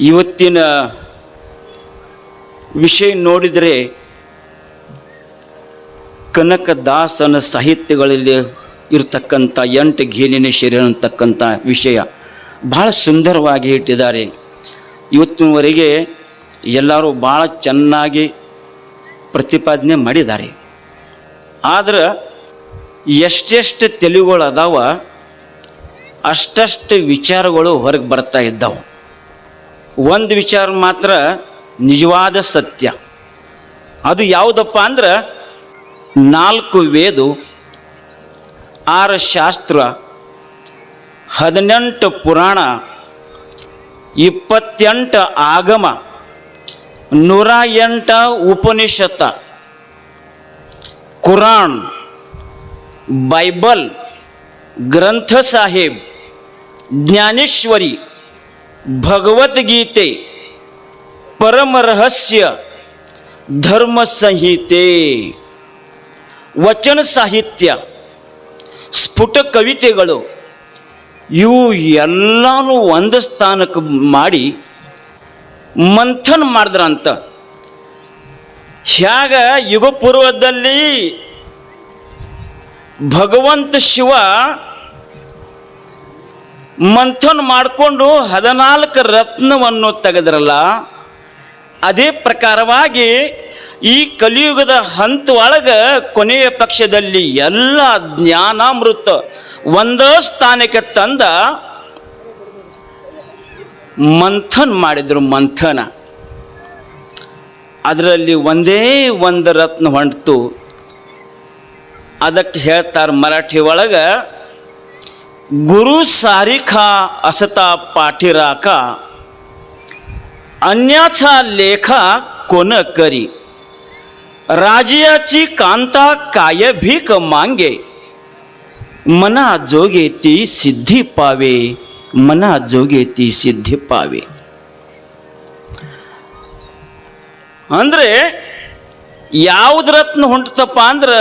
ಇವತ್ತಿನ ವಿಷಯ ನೋಡಿದರೆ ಕನಕದಾಸನ ಸಾಹಿತ್ಯಗಳಲ್ಲಿ ಇರತಕ್ಕಂಥ ಎಂಟು ಗೇನಿನ ಶರೀರ ಅಂತಕ್ಕಂಥ ವಿಷಯ ಭಾಳ ಸುಂದರವಾಗಿ ಇಟ್ಟಿದ್ದಾರೆ. ಇವತ್ತಿನವರೆಗೆ ಎಲ್ಲರೂ ಭಾಳ ಚೆನ್ನಾಗಿ ಪ್ರತಿಪಾದನೆ ಮಾಡಿದ್ದಾರೆ. ಆದ್ರೆ ಎಷ್ಟೆಷ್ಟು ತೆಲುಗುಗಳು ಅದಾವ ಅಷ್ಟಷ್ಟು ವಿಚಾರಗಳು ಹೊರಗೆ ಬರ್ತಾ ಇದ್ದಾವೆ. ಒಂದು ವಿಚಾರ ಮಾತ್ರ ನಿಜವಾದ ಸತ್ಯ. ಅದು ಯಾವುದಪ್ಪ ಅಂದ್ರೆ ನಾಲ್ಕು ವೇದು, ಆರು ಶಾಸ್ತ್ರ, ಹದಿನೆಂಟು ಪುರಾಣ, ಇಪ್ಪತ್ತೆಂಟು ಆಗಮ, ನೂರ ಎಂಟ ಉಪನಿಷತ್ತ, ಕುರಾನ್, ಬೈಬಲ್, ಗ್ರಂಥ ಸಾಹೇಬ್, ಜ್ಞಾನೇಶ್ವರಿ. ಭಗವದ್ಗೀತೆ ಪರಮರಹಸ್ಯ ಧರ್ಮ ಸಂಹಿತೆ, ವಚನ ಸಾಹಿತ್ಯ, ಸ್ಫುಟ ಕವಿತೆಗಳು, ಇವು ಎಲ್ಲನೂ ಒಂದು ಸ್ಥಾನಕ್ಕೆ ಮಾಡಿ ಮಂಥನ್ ಮಾಡಿದ್ರಂತ. ಹ್ಯಾಗ ಯುಗ ಪೂರ್ವದಲ್ಲಿ ಭಗವಂತ ಶಿವ ಮಂಥನ್ ಮಾಡಿಕೊಂಡು ಹದಿನಾಲ್ಕು ರತ್ನವನ್ನು ತೆಗೆದ್ರಲ್ಲ, ಅದೇ ಪ್ರಕಾರವಾಗಿ ಈ ಕಲಿಯುಗದ ಹಂತ ಒಳಗೆ ಕೊನೆಯ ಪಕ್ಷದಲ್ಲಿ ಎಲ್ಲ ಜ್ಞಾನಾಮೃತ ಒಂದೇ ಸ್ಥಾನಕ್ಕೆ ತಂದ ಮಂಥನ್ ಮಾಡಿದ್ರು ಮಂಥನ. ಅದರಲ್ಲಿ ಒಂದೇ ಒಂದು ರತ್ನ ಹೊಂಟಿತು. ಅದಕ್ಕೆ ಹೇಳ್ತಾರೆ ಮರಾಠಿ ಒಳಗೆ ಗುರು ಸಾರಿಖಾ असता पाठीराखा अन्याचा लेखा कोण करी राजियाची कांता काय भीक मांगे मना जोगे ती सिद्धी पावे मना जोगे ती ಸಿದ್ಧಿ ಪಾವೆ ಅಂದ್ರೆ ಯಾವ್ದು ರತ್ನ ಹೊಂಟತಪ್ಪ ಅಂದ್ರೆ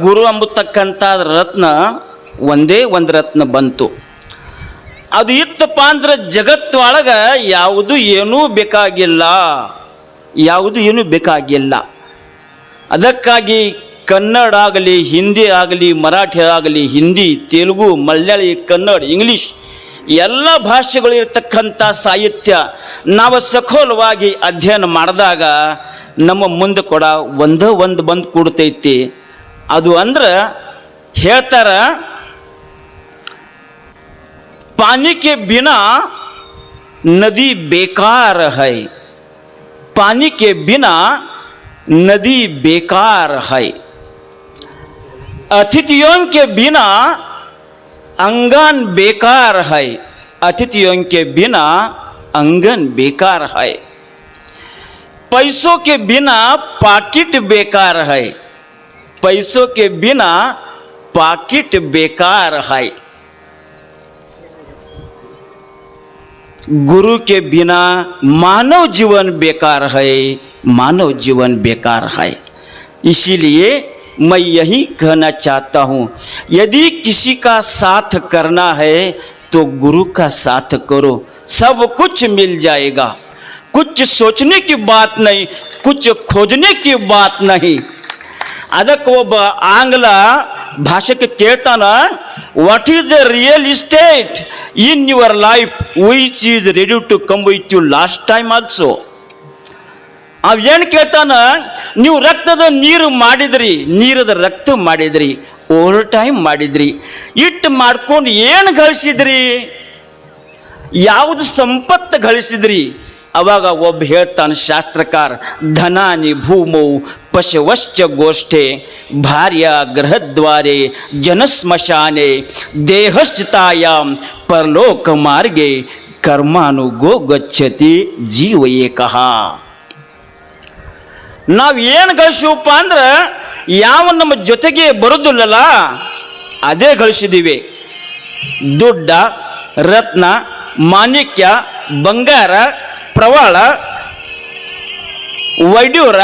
ಗುರು ಅಂಬತಕ್ಕಂಥ ರತ್ನ ಒಂದೇ ಒಂದು ರತ್ನ ಬಂತು. ಅದು ಇತ್ತಪ್ಪ ಅಂದ್ರೆ ಜಗತ್ತೊಳಗೆ ಯಾವುದು ಏನೂ ಬೇಕಾಗಿಲ್ಲ. ಯಾವುದು ಏನೂ ಬೇಕಾಗಿಲ್ಲ. ಅದಕ್ಕಾಗಿ ಕನ್ನಡ ಆಗಲಿ, ಹಿಂದಿ ಆಗಲಿ, ಮರಾಠಿ ಆಗಲಿ, ಹಿಂದಿ, ತೆಲುಗು, ಮಲಯಾಳಿ, ಕನ್ನಡ, ಇಂಗ್ಲೀಷ್ ಎಲ್ಲ ಭಾಷೆಗಳು ಇರತಕ್ಕಂಥ ಸಾಹಿತ್ಯ ನಾವು ಸಖೋಲವಾಗಿ ಅಧ್ಯಯನ ಮಾಡಿದಾಗ ನಮ್ಮ ಮುಂದೆ ಕೂಡ ಒಂದೇ ಒಂದು ಬಂದು ಕೂಡ್ತೈತಿ. ಅದು ಅಂದ್ರೆ ಹೇಳ್ತಾರ पानी के बिना नदी बेकार है। पानी के बिना नदी बेकार है। अतिथियों के बिना अंगन बेकार है। अतिथियों के बिना अंगन बेकार है। पैसों के बिना पाकिट बेकार है। पैसों के बिना पाकिट बेकार है। गुरु के बिना मानव जीवन बेकार है मानव जीवन बेकार है इसीलिए मैं यही कहना चाहता हूँ यदि किसी का साथ करना है तो गुरु का साथ करो सब कुछ मिल जाएगा कुछ सोचने की बात नहीं कुछ खोजने की बात नहीं ಅದಕ್ಕೆ ಒಬ್ಬ ಆಂಗ್ಲ ಭಾಷೆಗೆ ಕೇಳ್ತಾನ what is a real estate in your life which is ready to come with you last time also ಅವ್ ಏನು ಕೇಳ್ತಾನ, ನೀವು ರಕ್ತದ ನೀರು ಮಾಡಿದ್ರಿ, ನೀರದ ರಕ್ತ ಮಾಡಿದ್ರಿ ಓವರ್ ಟೈಮ್ ಮಾಡಿದ್ರಿ. ಇಟ್ಟು ಮಾಡ್ಕೊಂಡು ಏನು ಗಳಿಸಿದ್ರಿ ಯಾವುದು ಸಂಪತ್ತು ಗಳಿಸಿದ್ರಿ ಅವಾಗ ಒಬ್ಬ ಹೇಳ್ತಾನೆ, ಶಾಸ್ತ್ರಕಾರ, ಧನಾನಿ ಭೂಮೌ ಪಶವಶ್ಚ ಗೋಷ್ಠೆ, ಭಾರ್ಯ ಗೃಹದ್ವಾರೆ ಜನಸ್ಮಶಾನೆ ದೇಹಶ್ಚಿತಾಯಾಮ್ ಪರಲೋಕ ಮಾರ್ಗೆ ಕರ್ಮಾನುಗೋ ಗಚ್ಚತಿ ಜೀವ ಏಕಃ. ಏನು ಗಳಿಸಿವಪ್ಪ ಅಂದ್ರೆ, ಯಾವ ನಮ್ಮ ಜೊತೆಗೆ ಬರೋದಿಲ್ಲಲ್ಲ, ಅದೇ ಗಳಿಸಿದ್ದೀವಿ ದುಡ್ಡ, ರತ್ನ, ಮಾಣಿಕ್ಯ, ಬಂಗಾರ ಪ್ರವಾಳ, ವೈಡ್ಯೂರ,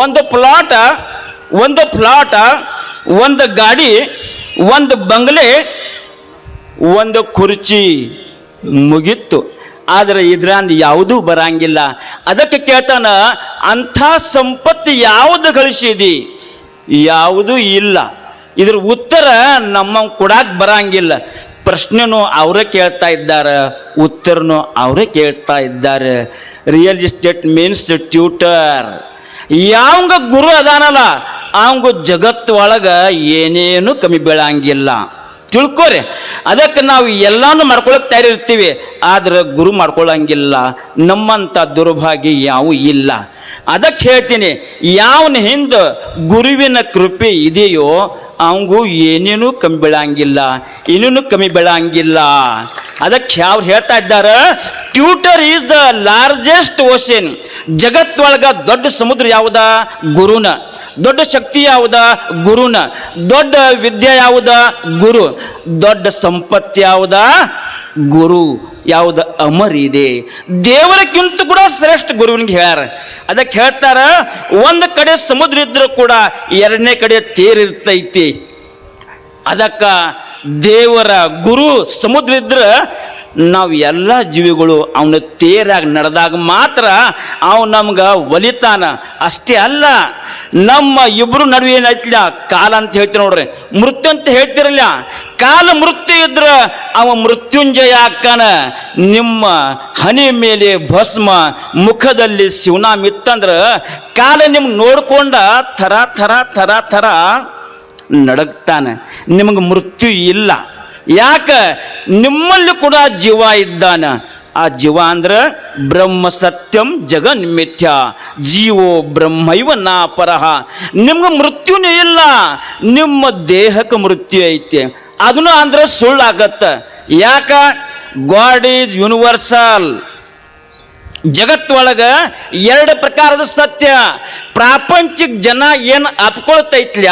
ಒಂದು ಪ್ಲಾಟ ಒಂದು ಪ್ಲಾಟ ಒಂದು ಗಾಡಿ, ಒಂದು ಬಂಗ್ಲೆ, ಒಂದು ಕುರ್ಚಿ ಮುಗಿತ್ತು. ಆದರೆ ಇದ್ರಂದು ಯಾವುದೂ ಬರಂಗಿಲ್ಲ. ಅದಕ್ಕೆ ಕೇಳ್ತಾನ, ಅಂಥ ಸಂಪತ್ತು ಯಾವುದು ಗಳಿಸಿದಿ? ಯಾವುದೂ ಇಲ್ಲ. ಇದ್ರ ಉತ್ತರ ನಮ್ಮ ಕೊಡಕ್ಕೆ ಬರಂಗಿಲ್ಲ. ಪ್ರಶ್ನೆನೂ ಅವರೇ ಕೇಳ್ತಾ ಇದ್ದಾರೆ, ಉತ್ತರನೂ ಅವರೇ ಕೇಳ್ತಾ ಇದ್ದಾರೆ. ರಿಯಲ್ ಎಸ್ಟೇಟ್ ಮೀನ್ಸ್ ಟ್ಯೂಟರ್ ಯಾವಂಗ ಗುರು ಅದಾನಲ್ಲ, ಅವಂಗ ಜಗತ್ತು ಒಳಗೆ ಏನೇನು ಕಮ್ಮಿ ಬೀಳಂಗಿಲ್ಲ. ತಿಳ್ಕೊರಿ, ಅದಕ್ಕೆ ನಾವು ಎಲ್ಲಾನು ಮಾಡ್ಕೊಳಕ್ ತಯಾರಿರ್ತೀವಿ, ಆದರೆ ಗುರು ಮಾಡ್ಕೊಳಂಗಿಲ್ಲ. ನಮ್ಮಂಥ ದುರ್ಭಾಗ್ಯ ಯಾವೂ ಇಲ್ಲ. ಅದಕ್ಕೆ ಹೇಳ್ತೀನಿ, ಯಾವನ ಹಿಂದೆ ಗುರುವಿನ ಕೃಪೆ ಇದೆಯೋ ಅವಂಗೂ ಏನೇನೂ ಕಮ್ಮಿ ಬೀಳಂಗಿಲ್ಲ ಏನೇನು ಕಮ್ಮಿ ಬೀಳಂಗಿಲ್ಲ. ಅದಕ್ಕೆ ಅವ್ರು ಹೇಳ್ತಾ ಇದ್ದಾರೆ tutor is the largest ocean ಜಗತ್ತೊಳಗ ದೊಡ್ಡ ಸಮುದ್ರ ಯಾವುದ? ಗುರುನ. ದೊಡ್ಡ ಶಕ್ತಿ ಯಾವುದ? ಗುರುನ. ದೊಡ್ಡ ವಿದ್ಯೆ ಯಾವುದ? ಗುರು. ದೊಡ್ಡ ಸಂಪತ್ತು ಯಾವುದ? ಗುರು. ಯಾವುದ? ಅಮರ್ ಇದೆ. ದೇವರಕ್ಕಿಂತ ಕೂಡ ಗುರುವಿನಿಗೆ ಹೇಳ್ಯಾರ. ಅದಕ್ಕೆ ಹೇಳ್ತಾರ, ಒಂದು ಕಡೆ ಸಮುದ್ರ ಇದ್ರೂ ಕೂಡ ಎರಡನೇ ಕಡೆ ತೇರಿರ್ತೈತಿ ಅದಕ್ಕ ದೇವರ ಗುರು ಸಮುದ್ರ ಇದ್ರ ನಾವು ಎಲ್ಲ ಜೀವಿಗಳು ಅವನ ತೇರಾಗಿ ನಡೆದಾಗ ಮಾತ್ರ ಅವ ನಮ್ಗೆ ಒಲಿತಾನ. ಅಷ್ಟೇ ಅಲ್ಲ, ನಮ್ಮ ಇಬ್ಬರು ನಡುವೆ ಏನೈತಿಲ್ಲ ಕಾಲ ಅಂತ ಹೇಳ್ತೀವಿ ನೋಡ್ರಿ. ಮೃತ್ಯು ಅಂತ ಹೇಳ್ತಿರಲ್ಲ, ಕಾಲ ಮೃತ್ಯು ಇದ್ರ ಅವ ಮೃತ್ಯುಂಜಯ ಅಕ್ಕನ ನಿಮ್ಮ ಹನಿ ಮೇಲೆ ಭಸ್ಮ, ಮುಖದಲ್ಲಿ ಶಿವನಾಮ ಇತ್ತಂದ್ರೆ ಕಾಲ ನಿಮ್ಗೆ ನೋಡ್ಕೊಂಡ ಥರ ಥರ ಥರ ಥರ ನಡಗ್ತಾನೆ. ನಿಮಗೆ ಮೃತ್ಯು ಇಲ್ಲ. ಯಾಕ ನಿಮ್ಮಲ್ಲಿ ಕೂಡ ಜೀವ ಇದ್ದಾನ? ಆ ಜೀವ ಅಂದ್ರೆ ಬ್ರಹ್ಮ ಸತ್ಯಂ ಜಗನ್ ಮಿಥ್ಯ ಜೀವೋ ಬ್ರಹ್ಮೈವ ನಾ ಪರಹ ನಿಮ್ಗೆ ಮೃತ್ಯುನೇ ಇಲ್ಲ, ನಿಮ್ಮ ದೇಹಕ್ಕೆ ಮೃತ್ಯು ಐತೆ. ಅದನ್ನು ಅಂದ್ರೆ ಸುಳ್ಳಾಗತ್ತ. ಯಾಕ? ಗಾಡ್ ಈಸ್ ಯೂನಿವರ್ಸಲ್ ಜಗತ್ತೊಳಗ ಎರಡು ಪ್ರಕಾರದ ಸತ್ಯ. ಪ್ರಾಪಂಚಿಕ ಜನ ಏನು ಅಪ್ಕೊಳ್ತೈತ್ಲ್ಯ?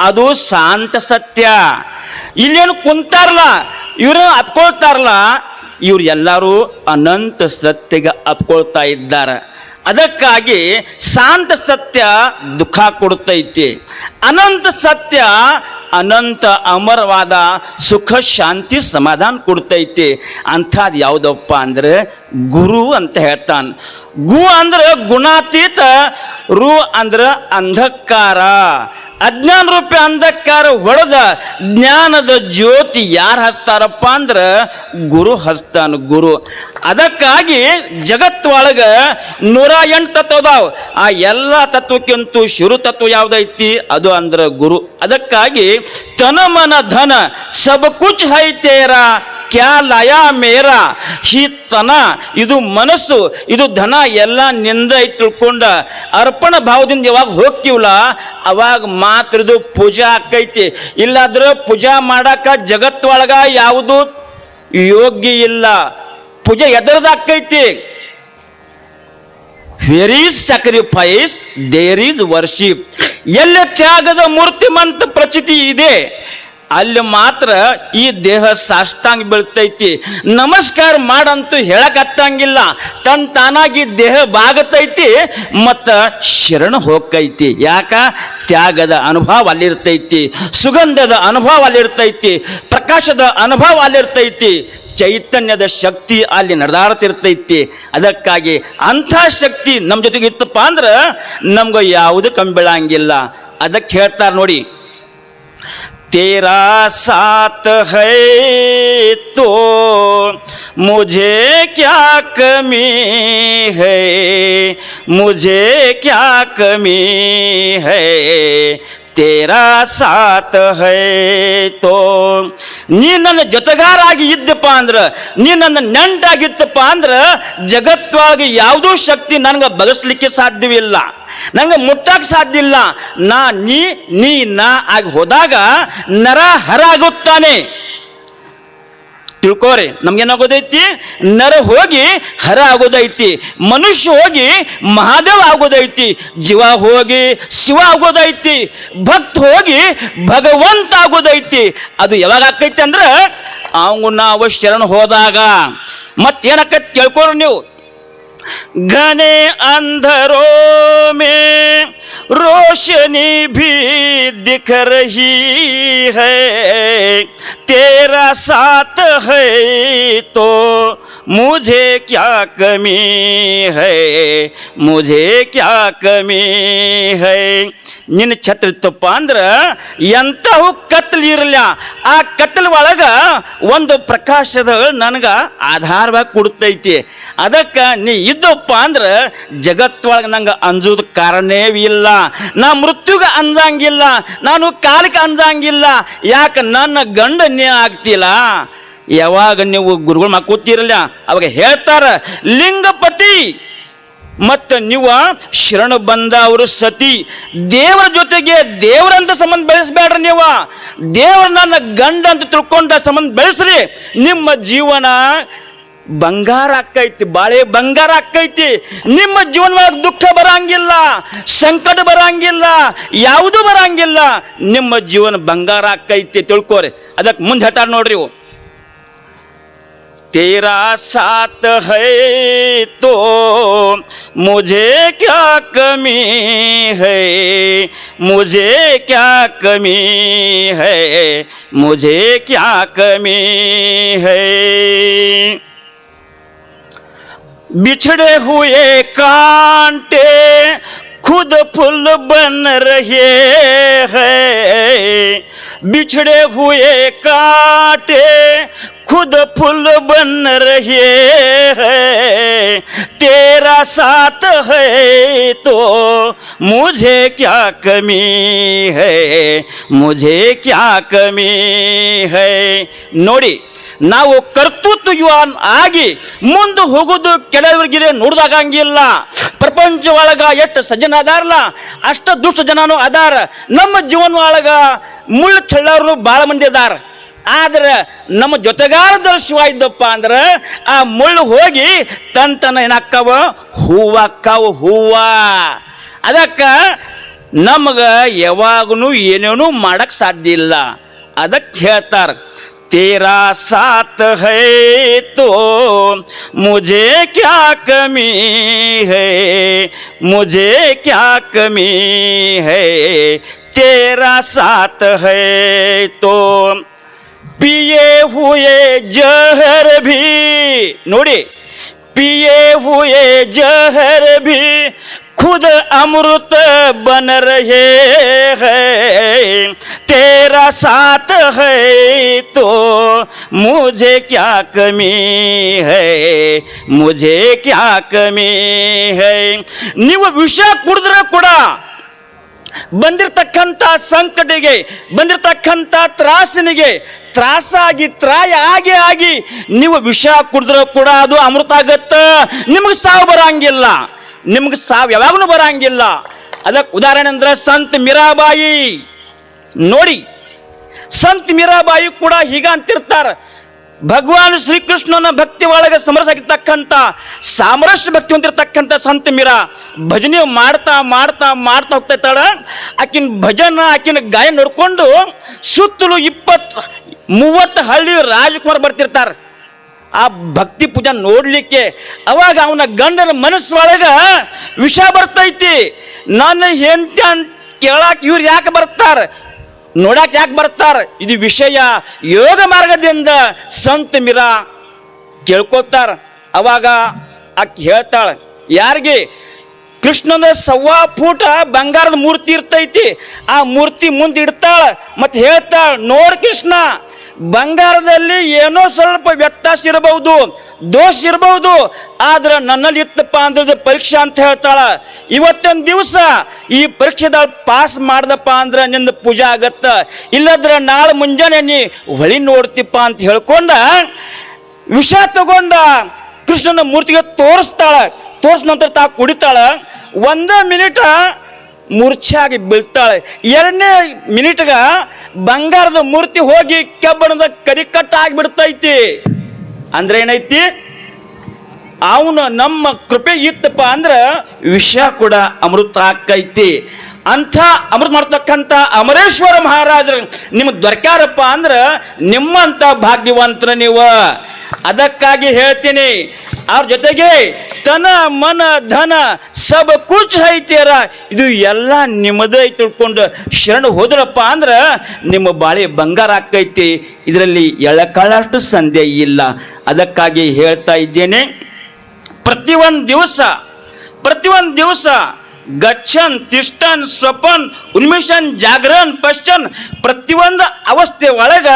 ಅದು ಶಾಂತ ಸತ್ಯ. ಇಲ್ಲೇನು ಕುಂತಾರಲ್ಲ ಇವರು ಅಪ್ಕೊಳ್ತಾರಲ್ಲ ಇವ್ರು ಎಲ್ಲರೂ ಅನಂತ ಸತ್ಯಗೆ ಅಪ್ಕೊಳ್ತಾ ಇದ್ದಾರೆ. ಅದಕ್ಕಾಗಿ ಶಾಂತ ಸತ್ಯ ದುಃಖ ಕೊಡ್ತೈತಿ. ಅನಂತ ಸತ್ಯ ಅನಂತ ಅಮರವಾದ ಸುಖ ಶಾಂತಿ ಸಮಾಧಾನ ಕೊಡ್ತೈತಿ. ಅಂಥದ್ದು ಯಾವುದಪ್ಪ ಅಂದ್ರೆ ಗುರು ಅಂತ ಹೇಳ್ತಾನೆ. ಗು ಅಂದ್ರೆ ಗುಣಾತೀತ, ರು ಅಂದ್ರೆ ಅಂಧಕಾರ. ಅಜ್ಞಾನ ರೂಪಿ ಅಂಧಕಾರ ಹೊಡೆದ ಜ್ಞಾನದ ಜ್ಯೋತಿ ಯಾರು ಹಸ್ತಾರಪ್ಪ ಅಂದ್ರೆ ಗುರು ಹಸ್ತಾನ ಗುರು. ಅದಕ್ಕಾಗಿ ಜಗತ್ತೊಳಗ ನೂರ ಎಂಟು ತತ್ವ ಅದಾವ. ಆ ಎಲ್ಲ ತತ್ವಕ್ಕಿಂತೂ ಶುರು ತತ್ವ ಯಾವ್ದೈತಿ? ಅದು ಅಂದ್ರೆ ಗುರು. ಅದಕ್ಕಾಗಿ ತನ ಮನ ಧನ ಸಬ್ ಕುಚ್ ಹೈತೇರ ಕ್ಯಾ ಲಯ ಮೇರ. ಹಿ ತನ, ಇದು ಮನಸ್ಸು, ಇದು ಧನ ಎಲ್ಲ ನಿಂದ ತಿಳ್ಕೊಂಡ ಅರ್ಪಣ ಭಾವದಿಂದ ಯಾವಾಗ ಹೋಗ್ತೀವಲ್ಲ, ಅವಾಗ ಮಾತ್ರ ಪೂಜಾ ಆಕೈತಿ. ಇಲ್ಲಾದ್ರೆ ಪೂಜಾ ಮಾಡಾಕ ಜಗತ್ತೊಳಗ ಯಾವುದು ಯೋಗ್ಯ ಇಲ್ಲ. ಪೂಜೆ ಎದರದಾಕೈತಿ where is sacrifice there is worship ಎಲ್ಲ ತ್ಯಾಗದ ಮೂರ್ತಿಮಂತ ಪ್ರಚಿತಿ ಇದೆ. ಅಲ್ಲಿ ಮಾತ್ರ ಈ ದೇಹ ಸಾಷ್ಟಾಂಗ ಬೀಳ್ತೈತಿ. ನಮಸ್ಕಾರ ಮಾಡಂತೂ ಹೇಳಕತ್ತಂಗಿಲ್ಲ ತನ್ ತಾನಾಗಿ ದೇಹ ಬಾಗತೈತಿ, ಮತ್ತು ಶರಣ ಹೋಗ್ತೈತಿ. ಯಾಕ? ತ್ಯಾಗದ ಅನುಭವ ಅಲ್ಲಿರ್ತೈತಿ, ಸುಗಂಧದ ಅನುಭವ ಅಲ್ಲಿರ್ತೈತಿ, ಪ್ರಕಾಶದ ಅನುಭವ ಅಲ್ಲಿರ್ತೈತಿ, ಚೈತನ್ಯದ ಶಕ್ತಿ ಅಲ್ಲಿ ನಡೆದಾಡ್ತಿರ್ತೈತಿ. ಅದಕ್ಕಾಗಿ ಅಂಥ ಶಕ್ತಿ ನಮ್ಮ ಜೊತೆಗೆ ಇತ್ತಪ್ಪ ಅಂದ್ರೆ ನಮ್ಗೆ ಯಾವುದು ಕಂಬಿಳಂಗಿಲ್ಲ. ಬೀಳಂಗಿಲ್ಲ ಅದಕ್ಕೆ ಹೇಳ್ತಾರೆ ನೋಡಿ तेरा साथ है तो मुझे क्या कमी है? मुझे क्या कमी है? तेरा ಸಾತ್ ಹೈ ತೋ. ನೀ ನನ್ನ ಜೊತೆಗಾರಾಗಿ ಇದ್ದಪ್ಪ ಅಂದ್ರೆ, ನೀ ನನ್ನ ನೆಂಟಾಗಿತ್ತಪ್ಪ ಅಂದ್ರೆ ಜಗತ್ತೊಳಗೆ ಯಾವುದೂ ಶಕ್ತಿ ನನಗೆ ಬಗಸ್ಲಿಕ್ಕೆ ಸಾಧ್ಯವಿಲ್ಲ ನಂಗೆ ಮುಟ್ಟಕ್ಕೆ ಸಾಧ್ಯ ಇಲ್ಲ. ನಾ ನೀ ನೀ ನಾ ಆಗಿ ಹೋದಾಗ ನರ ಹರ ಆಗುತ್ತಾನೆ ತಿಳ್ಕೋರಿ. ನಮ್ಗೇನಾಗೋದೈತಿ? ನರ ಹೋಗಿ ಹರ ಆಗೋದೈತಿ. ಮನುಷ್ಯ ಹೋಗಿ ಮಹಾದೇವ ಆಗೋದೈತಿ. ಜೀವ ಹೋಗಿ ಶಿವ ಆಗೋದೈತಿ. ಭಕ್ತ ಹೋಗಿ ಭಗವಂತ ಆಗೋದೈತಿ. ಅದು ಯಾವಾಗ ಆಕೈತಿ ಅಂದ್ರೆ? ಅವಂಗ ನಾವು ಶರಣ ಹೋದಾಗ. ಮತ್ತೇನಾಕೈತಿ ಕೇಳ್ಕೊರಿ ನೀವು? घने अंधरों में रोशनी भी दिख रही है। तेरा साथ है तो मुझे क्या कमी है मुझे क्या कमी है ನಿನ್ನ ಛತ್ರ ಇತ್ತಪ್ಪ ಅಂದ್ರೆ ಎಂಥವು ಕತ್ಲು ಇರಲ್ಲ ಆ ಕತ್ಲ ಒಳಗ ಒಂದು ಪ್ರಕಾಶದ ನನಗೆ ಆಧಾರವಾಗಿ ಕೊಡ್ತೈತಿ ಅದಕ್ಕೆ ನೀ ಇದ್ದಪ್ಪ ಅಂದ್ರೆ ಜಗತ್ತೊಳಗೆ ನಂಗೆ ಅಂಜೋದು ಕಾರಣವೇ ಇಲ್ಲ ನಾ ಮೃತ್ಯುಗೆ ಅಂಜಂಗಿಲ್ಲ ನಾನು ಕಾಲಕ್ಕೆ ಅಂಜಂಗಿಲ್ಲ ಯಾಕೆ ನನ್ನ ಗಂಡ ನೀ ಆಗ್ತಿಲ್ಲ ಯಾವಾಗ ನೀವು ಗುರುಗಳು ಮಾ ಕೂತಿರಲ್ಲ, ಅವಾಗ ಹೇಳ್ತಾರ, ಲಿಂಗಪತಿ, ಮತ್ತು ನೀವು ಶರಣ ಬಂದ ಅವರು ಸತಿ. ದೇವರ ಜೊತೆಗೆ ದೇವರಂತ ಸಂಬಂಧ ಬೆಳೆಸಬೇಡ್ರಿ ನೀವು. ದೇವರ ನನ್ನ ಗಂಡ ಅಂತ ತಿಳ್ಕೊಂಡ ಸಂಬಂಧ ಬೆಳೆಸ್ರಿ. ನಿಮ್ಮ ಜೀವನ ಬಂಗಾರ ಆಕೈತಿ ಬಾಳೆ ಬಂಗಾರ ಆಕೈತಿ ನಿಮ್ಮ ಜೀವನದೊಳಗೆ ದುಃಖ ಬರಂಗಿಲ್ಲ, ಸಂಕಟ ಬರಂಗಿಲ್ಲ, ಯಾವುದೂ ಬರಂಗಿಲ್ಲ. ನಿಮ್ಮ ಜೀವನ ಬಂಗಾರ ಅಕ್ಕೈತಿ ತಿಳ್ಕೊರಿ. ಅದಕ್ಕೆ ಮುಂದೆ ಹೇಳ್ತಾರೆ ನೋಡ್ರಿ ಇವು. तेरा साथ है तो मुझे क्या कमी है? मुझे क्या कमी है? मुझे क्या कमी है? बिछड़े हुए कांटे खुद फूल बन रहे हैं। बिछड़े हुए कांटे खुद फूल बन रहे हैं तेरा साथ है तो मुझे क्या कमी है मुझे क्या कमी है ನೋಡಿ ನಾವು ಕರ್ತೃತ್ವ ಯುವ ಆಗಿ ಮುಂದೆ ಹೋಗೋದು ಕೆಲವರಿಗೆ ನೋಡ್ದಾಗಂಗಿಲ್ಲ ಪ್ರಪಂಚ ಒಳಗ ಎಷ್ಟು ಸಜ್ಜನ ಅದಾರಲ್ಲ ಅಷ್ಟ ದುಷ್ಟ ಜನನು ಅದಾರ ನಮ್ಮ ಜೀವನ ಒಳಗ ಮುಳ್ಳು ಚಳ್ಳರು ಭಾಳ ಮಂದಿ ಅದಾರ ಆದ್ರೆ ನಮ್ಮ ಜೊತೆಗಾರದರ ಶಿವ ಇದ್ದಪ್ಪ ಅಂದ್ರೆ ಆ ಮುಳ್ಳು ಹೋಗಿ ತಂತನ ಏನಾಕ್ಕವ ಹೂವಕ್ಕವ ಹೂವ ಅದಕ್ಕೆ ನಮಗೆ ಯಾವಾಗೂ ಏನೇನೂ ಮಾಡಕ್ಕೆ ಸಾಧ್ಯ ಇಲ್ಲ ಅದಕ್ಕೆ ಹೇಳ್ತಾರೆ तेरा साथ है तो मुझे क्या कमी है मुझे क्या कमी है तेरा साथ है तो पिए हुए जहर भी ನೋಡಿ पिए हुए जहर भी खुद अमृत बन रहे हैं तेरा साथ है तो मुझे क्या कमी है मुझे क्या कमी है ನೀವು ವಿಷ ಕುಡಿದ್ರೆ ಕೂಡ ಬಂದಿರತಕ್ಕಂಥ ಸಂಕಟಿಗೆ, ಬಂದಿರತಕ್ಕಂಥ ತ್ರಾಸನಿಗೆ, ತ್ರಾಸಾಗಿ ತ್ರಾಯ ಆಗಿ ಆಗಿ ನೀವು ವಿಷ ಕುಡಿದ್ರೆ ಕೂಡ ಅದು ಅಮೃತ ಆಗತ್ತ. ನಿಮಗೆ ಸಾವು ಬರಂಗಿಲ್ಲ. ನಿಮ್ಗೆ ಸಾವು ಯಾವಾಗಲೂ ಬರಂಗಿಲ್ಲ. ಅದಕ್ಕೆ ಉದಾಹರಣೆ ಅಂದ್ರೆ ಸಂತ ಮೀರಾಬಾಯಿ. ನೋಡಿ, ಸಂತ ಮೀರಾಬಾಯಿ ಕೂಡ ಹೀಗ ಅಂತಿರ್ತಾರೆ ಭಗವಾನ್ ಶ್ರೀಕೃಷ್ಣನ ಭಕ್ತಿ ಒಳಗೆ ಸಮರಸಾಗಿರ್ತಕ್ಕಂಥ ಸಾಮರಸ್ಯ ಭಕ್ತಿ ಹೊಂದಿರತಕ್ಕಂಥ ಸಂತ ಮೀರಾ, ಭಜನೆ ಮಾಡ್ತಾ ಮಾಡ್ತಾ ಮಾಡ್ತಾ ಹೋಗ್ತಾ ಆಕಿನ ಭಜನ, ಆಕಿನ ಗಾಯ ನೋಡಿಕೊಂಡು ಸುತ್ತಲೂ ಇಪ್ಪತ್ತು ಮೂವತ್ತು ಹಳ್ಳಿ ರಾಜಕುಮಾರ್ ಬರ್ತಿರ್ತಾರೆ. ಆ ಭಕ್ತಿ ಪೂಜಾ ನೋಡಲಿಕ್ಕೆ ಅವಾಗ ಅವನ ಗಂಡನ ಮನಸ್ಸೊಳಗೆ ವಿಷ ಬರ್ತೈತಿ. ನನ್ನ ಹೆಂಡತಿ ಅಂತ ಕೇಳಾಕ ಇವ್ರು ಯಾಕೆ ಬರ್ತಾರೆ? ನೋಡಾಕ ಯಾಕೆ ಬರ್ತಾರೆ ಇದು ವಿಷಯ ಯೋಗ ಮಾರ್ಗದಿಂದ ಸಂತ ಮಿರಾ ಕೇಳ್ಕೊತಾರ ಅವಾಗ ಆಕೆ ಹೇಳ್ತಾಳೆ, ಯಾರಿಗೆ? ಕೃಷ್ಣನ ಸವ್ವಾ ಫೂಟ ಬಂಗಾರದ ಮೂರ್ತಿ ಇರ್ತೈತಿ, ಆ ಮೂರ್ತಿ ಮುಂದೆ ಇಡ್ತಾಳ, ಮತ್ತೆ ಹೇಳ್ತಾಳ, ನೋಡ್ ಕೃಷ್ಣ ಬಂಗಾರದಲ್ಲಿ ಏನೋ ಸ್ವಲ್ಪ ವ್ಯತ್ಯಾಸ ಇರಬಹುದು, ದೋಷ ಇರಬಹುದು, ಆದ್ರೆ ನನ್ನಲ್ಲಿ ಇತ್ತಪ್ಪ ಅಂದ್ರೆ ಪರೀಕ್ಷೆ ಅಂತ ಹೇಳ್ತಾಳ. ಇವತ್ತೊಂದು ದಿವಸ ಈ ಪರೀಕ್ಷೆದಾಗ ಪಾಸ್ ಮಾಡ್ದಪ್ಪ ಅಂದ್ರೆ ನಿಂದ ಪೂಜೆ ಆಗತ್ತ. ಇಲ್ಲದ್ರೆ ನಾಳೆ ಮುಂಜಾನೆ ನೀ ಹೊಳಿ ನೋಡ್ತಿಪ್ಪ ಅಂತ ಹೇಳ್ಕೊಂಡ ವಿಷ ತಗೊಂಡ ಕೃಷ್ಣನ ಮೂರ್ತಿಗೆ ತೋರಿಸ್ತಾಳ. ತೋರಿಸ್ ನಂತರ ತಾ ಕುಡಿತಾಳ. ಒಂದ ಮಿನಿಟ ಮೂರ್ಛಾಗಿ ಬೀಳ್ತಾಳೆ. ಎರಡನೇ ಮಿನಿಟ್ಗ ಬಂಗಾರದ ಮೂರ್ತಿ ಹೋಗಿ ಕೆಬ್ಬಣದ ಕರಿಕಟ್ಟ ಆಗಿಬಿಡ್ತೈತಿ ಅಂದ್ರೆ ಏನೈತಿ? ಅವನು ನಮ್ಮ ಕೃಪೆ ಇತ್ತಪ್ಪ ಅಂದ್ರೆ ವಿಷ ಕೂಡ ಅಮೃತ ಆಕೈತಿ ಅಂಥ ಅಮೃತ ಮಾಡ್ತಕ್ಕಂಥ ಅಮರೇಶ್ವರ ಮಹಾರಾಜರು, ನಿಮ್ಗೆ ದೊರಕಾರಪ್ಪ ಅಂದ್ರೆ ನಿಮ್ಮಂಥ ಭಾಗ್ಯವಂತರ ನೀವು. ಅದಕ್ಕಾಗಿ ಹೇಳ್ತೀನಿ, ಅವ್ರ ಜೊತೆಗೆ ತನ, ಮನ, ಧನ, ಸಬ ಕುಚ್ ಐತಿಯರ ಇದು ಎಲ್ಲ ನಿಮ್ಮದೇ ತಿಳ್ಕೊಂಡು ಶರಣ ಹೋದ್ರಪ್ಪ ಅಂದ್ರೆ ನಿಮ್ಮ ಬಾಳೆ ಬಂಗಾರ ಆಕೈತಿ. ಇದರಲ್ಲಿ ಎಳಕಾಳಷ್ಟು ಸಂದೇಹ ಇಲ್ಲ. ಅದಕ್ಕಾಗಿ ಹೇಳ್ತಾ ಇದ್ದೇನೆ, ಪ್ರತಿಯೊಂದು ದಿವಸ ಪ್ರತಿಯೊಂದು ದಿವಸ ಗಚ್ಚನ್, ತಿಷ್ಟನ್, ಸ್ವಪನ್, ಉನ್ಮಿಷನ್, ಜಾಗರನ್, ಪಶ್ಚನ್ ಪ್ರತಿಯೊಂದು ಅವಸ್ಥೆ ಒಳಗ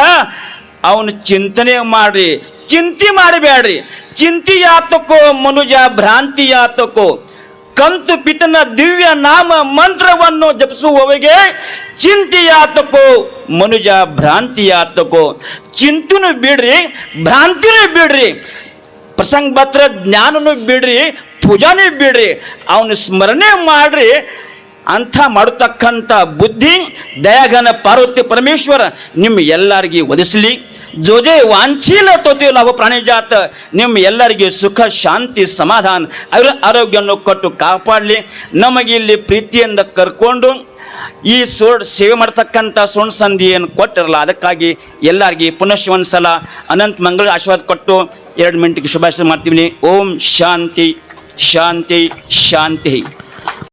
ಅವನು ಚಿಂತನೆ ಮಾಡ್ರಿ. ಚಿಂತೆ ಮಾಡಬೇಡ್ರಿ. ಚಿಂತೆ ಯಾತಕೋ ಮನುಜ ಭ್ರಾಂತಿ ಯಾತಕೋ ಕಂತು ಪಿತನ ದಿವ್ಯ ನಾಮ ಮಂತ್ರವನ್ನು ಜಪಿಸುವವರಿಗೆ ಚಿಂತೆಯಾತಕೋ ಮನುಜ ಭ್ರಾಂತಿಯಾತಕೋ ಚಿಂತನು ಬಿಡ್ರಿ, ಭ್ರಾಂತಿನೂ ಬಿಡ್ರಿ. ಪ್ರಸಂಗ ಪತ್ರ ಜ್ಞಾನನು ಬಿಡ್ರಿ, ಪೂಜಾನೇ ಬಿಡ್ರಿ. ಅವನು ಸ್ಮರಣೆ ಮಾಡ್ರಿ. ಅಂಥ ಮಾಡತಕ್ಕಂಥ ಬುದ್ಧಿ, ದಯಾಘನ ಪಾರ್ವತಿ ಪರಮೇಶ್ವರ ನಿಮ್ಮ ಎಲ್ಲರಿಗೆ ಒದಿಸಲಿ. ಜೋಜೆ ವಾಂಛೀಲ ತೋತಿ ನಾವು ಪ್ರಾಣಿಜಾತ ನಿಮ್ಮ ಎಲ್ಲರಿಗೆ ಸುಖ, ಶಾಂತಿ, ಸಮಾಧಾನ, ಅವರ ಆರೋಗ್ಯವನ್ನು ಕೊಟ್ಟು ಕಾಪಾಡಲಿ. ನಮಗೆ ಇಲ್ಲಿ ಪ್ರೀತಿಯಿಂದ ಕರ್ಕೊಂಡು ಈ ಸೋಡ್ ಸೇವೆ ಮಾಡ್ತಕ್ಕಂಥ ಸೋಣ್ ಏನು ಕೊಟ್ಟಿರಲ್ಲ, ಅದಕ್ಕಾಗಿ ಎಲ್ಲರಿಗೆ ಒಂದು ಸಲ ಅನಂತ ಮಂಗಳ ಆಶೀರ್ವಾದ ಕೊಟ್ಟು ಎರಡು ಮಿನಿಟ್ಗೆ ಶುಭಾಶಯ ಮಾಡ್ತೀವಿ. ಓಂ ಶಾಂತಿ ಶಾಂತಿ ಶಾಂತಿ.